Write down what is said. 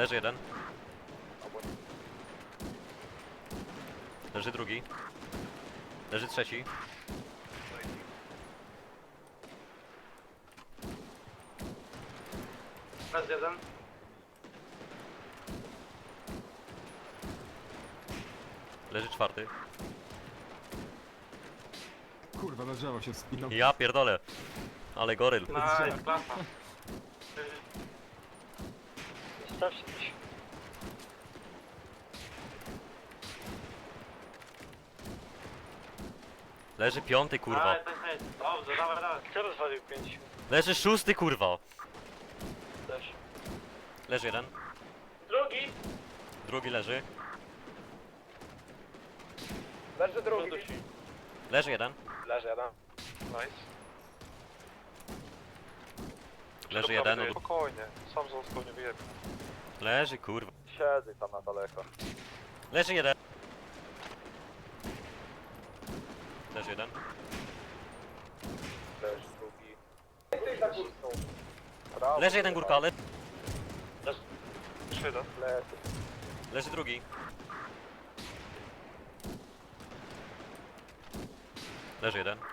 Leży jeden. Leży drugi. Leży trzeci. Raz jeden. Leży czwarty. Kurwa, na drzewo się wspinał. Ja pierdolę. Ale goryl. Nice, klasa. Coś. Leży piąty kurwa. Nice. Dobrze, dawaj, dawaj. Kto rozwalił pięć? Leży szósty kurwa. Też. Leży jeden. Drugi. Drugi leży. Leży drugi. Leży jeden. Leży jeden. Nice. Leży jeden. od- Spokojnie, sam został nie wyjebał. Leży kurwa. Siedzę tam na daleko. Leży jeden. Leży jeden. Leży drugi. Leży jeden górka, ale jeden. Leży. leży drugi. Leży jeden.